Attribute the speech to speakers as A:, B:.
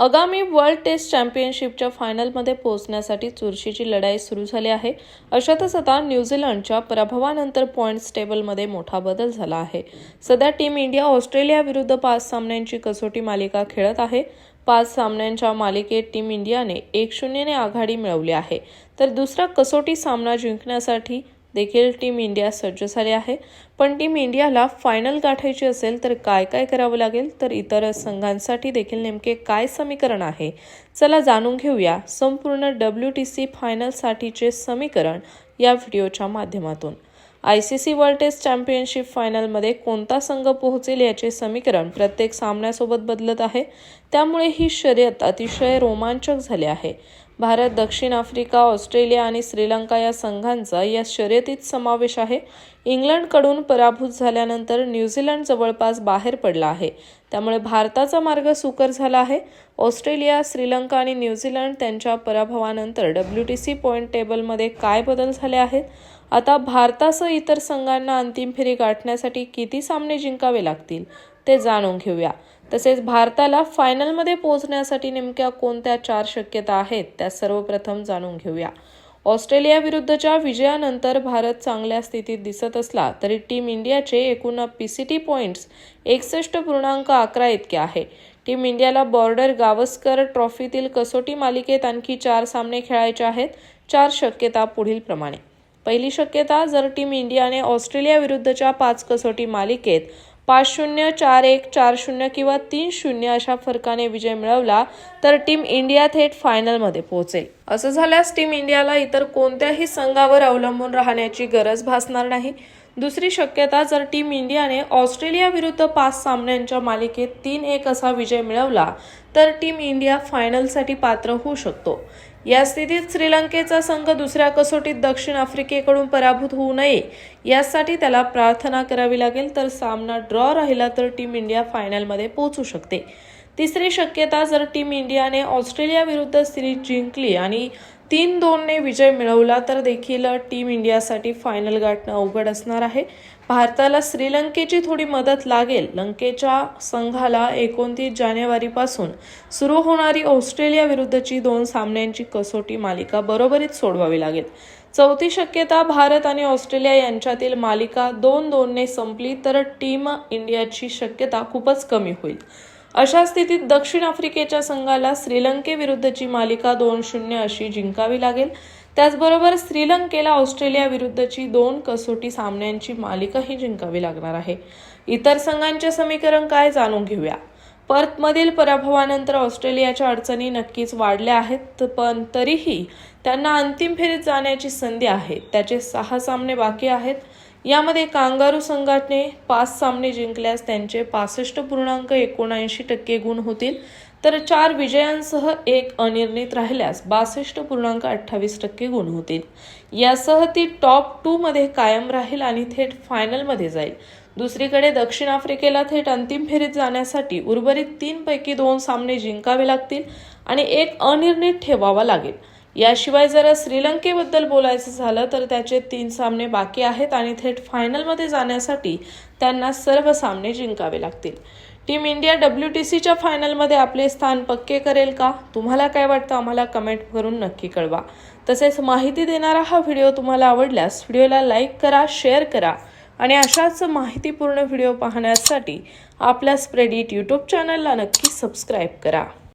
A: आगामी world taste चॅम्पियनशिपच्या फायनलमध्ये पोहोचण्यासाठी चुरशीची लढाई सुरू झाली आहे. अशातच आता न्यूझीलंडच्या पराभवानंतर पॉईंट्स टेबलमध्ये मोठा बदल झाला आहे. सध्या टीम इंडिया ऑस्ट्रेलियाविरुद्ध पाच सामन्यांची कसोटी मालिका खेळत आहे. पाच सामन्यांच्या मालिकेत टीम इंडियाने एक शून्यने आघाडी मिळवली आहे. तर दुसरा कसोटी सामना जिंकण्यासाठी देखील टीम इंडिया सज्ज झाली आहे. पण टीम इंडियाला फायनल गाठायची असेल तर काय काय करावं लागेल? तर इतर संघांसाठी देखील नेमके काय समीकरण आहे? चला जाणून घेऊया संपूर्ण डब्ल्यू टी सी फायनलसाठीचे समीकरण या व्हिडिओच्या माध्यमातून. I C C world test championship फायनलमध्ये कोणता संघ पोहोचेल याचे समीकरण प्रत्येक सामन्यासोबत बदलत आहे. त्यामुळे ही शर्यत अतिशय रोमांचक झाली आहे. भारत दक्षिण आफ्रिका ऑस्ट्रेलिया आणि श्रीलंका या संघांचा या शर्यतीत समावेश आहे. इंग्लंडकडून पराभूत झाल्यानंतर न्यूझीलंड जवळपास बाहेर पडला आहे. त्यामुळे भारताचा मार्ग सुकर झाला आहे. ऑस्ट्रेलिया श्रीलंका आणि न्यूझीलंड त्यांच्या पराभवानंतर डब्ल्यू टी सी पॉईंट टेबलमध्ये काय बदल झाले आहेत? आता भारतासह इतर संघांना अंतिम फेरी गाठण्यासाठी किती सामने जिंकावे लागतील ते जाणून घेऊया. तसेच भारताला फायनलमध्ये पोहोचण्यासाठी नेमक्या कोणत्या चार शक्यता आहेत त्या सर्वप्रथम जाणून घेऊया. ऑस्ट्रेलियाविरुद्धच्या विजयानंतर भारत चांगल्या स्थितीत दिसत असला तरी टीम इंडियाचे एकूण पी सी टी पॉईंट्स एकसष्ट पूर्णांक अकरा इतके आहे. टीम इंडियाला बॉर्डर गावस्कर ट्रॉफीतील कसोटी मालिकेत आणखी चार सामने खेळायचे आहेत चार शक्यता पुढीलप्रमाणे. पहिली शक्यता जर टीम इंडियाने ऑस्ट्रेलियाविरुद्धच्या पाच कसोटी मालिकेत पाच शून्य चार एक चार शून्य किंवा तीन शून्य अशा फरकाने विजय मिळवला तर टीम इंडिया थेट फायनलमध्ये पोहोचेल. असं झाल्यास टीम इंडियाला इतर कोणत्याही संघावर अवलंबून राहण्याची गरज भासणार नाही. दुसरी शक्यता जर टीम इंडियाने ऑस्ट्रेलियाविरुद्ध पाच सामन्यांच्या मालिकेत तीन एक असा विजय मिळवला तर टीम इंडिया फायनलसाठी पात्र होऊ शकतो. या स्थितीत श्रीलंकेचा संघ दुसऱ्या कसोटीत दक्षिण आफ्रिकेकडून पराभूत होऊ नये. यासाठी त्याला प्रार्थना करावी लागेल तर सामना ड्रॉ राहिला तर टीम इंडिया फायनलमध्ये पोहोचू शकते. तिसरी शक्यता जर टीम इंडियाने ऑस्ट्रेलियाविरुद्ध सिरीज जिंकली आणि तीन दोनने विजय मिळवला तर देखील टीम इंडियासाठी फायनल गाठणं अवघड असणार आहे. भारताला श्रीलंकेची थोडी मदत लागेल. लंकेच्या संघाला एकोणतीस जानेवारीपासून सुरू होणारी ऑस्ट्रेलिया विरुद्धची दोन सामन्यांची कसोटी मालिका बरोबरीत सोडवावी लागेल. चौथी शक्यता भारत आणि ऑस्ट्रेलिया यांच्यातील मालिका दोन दोनने संपली तर टीम इंडियाची शक्यता खूपच कमी होईल. अशा स्थितीत दक्षिण आफ्रिकेच्या संघाला श्रीलंकेविरुद्धची मालिका दोन शून्य अशी जिंकावी लागेल. त्याचबरोबर श्रीलंकेला ऑस्ट्रेलियाविरुद्धची दोन कसोटी सामन्यांची मालिकाही जिंकावी लागणार आहे. इतर संघांचे समीकरण काय जाणून घेऊया. पर्थमधील पराभवानंतर ऑस्ट्रेलियाच्या अडचणी नक्कीच वाढल्या आहेत पण तरीही त्यांना अंतिम फेरीत जाण्याची संधी आहे. त्याचे सहा सामने बाकी आहेत. यामध्ये कांगारू संघाने पाच सामने जिंकल्यास त्यांचे पासष्ट पूर्णांक एकोणऐंशी टक्के गुण होतील. तर चार विजयांसह एक अनिर्णित राहिल्यास बासष्ट पूर्णांक अठ्ठावीस टक्के गुण होतील. यासह ती टॉप टूमध्ये कायम राहील आणि थेट फायनलमध्ये जाईल. दुसरीकडे दक्षिण आफ्रिकेला थेट अंतिम फेरीत जाण्यासाठी उर्वरित तीनपैकी दोन सामने जिंकावे लागतील आणि एक अनिर्णित ठेवावा लागेल. याशिवाय जर श्रीलंकेबद्दल बोलायचं झालं तर त्याचे तीन सामने बाकी आहेत आणि थेट फायनलमध्ये जाण्यासाठी त्यांना सर्व सामने जिंकावे लागतील. टीम इंडिया डब्ल्यू टी सीच्या फायनलमध्ये आपले स्थान पक्के करेल का? तुम्हाला काय वाटतं? आम्हाला कमेंट करून नक्की कळवा. तसेच माहिती देणारा हा व्हिडिओ तुम्हाला आवडल्यास व्हिडिओला लाईक करा शेअर करा आणि अशाच माहितीपूर्ण व्हिडिओ पाहण्यासाठी आपल्या स्प्रेडिट यूट्यूब चॅनलला नक्की सबस्क्राईब करा.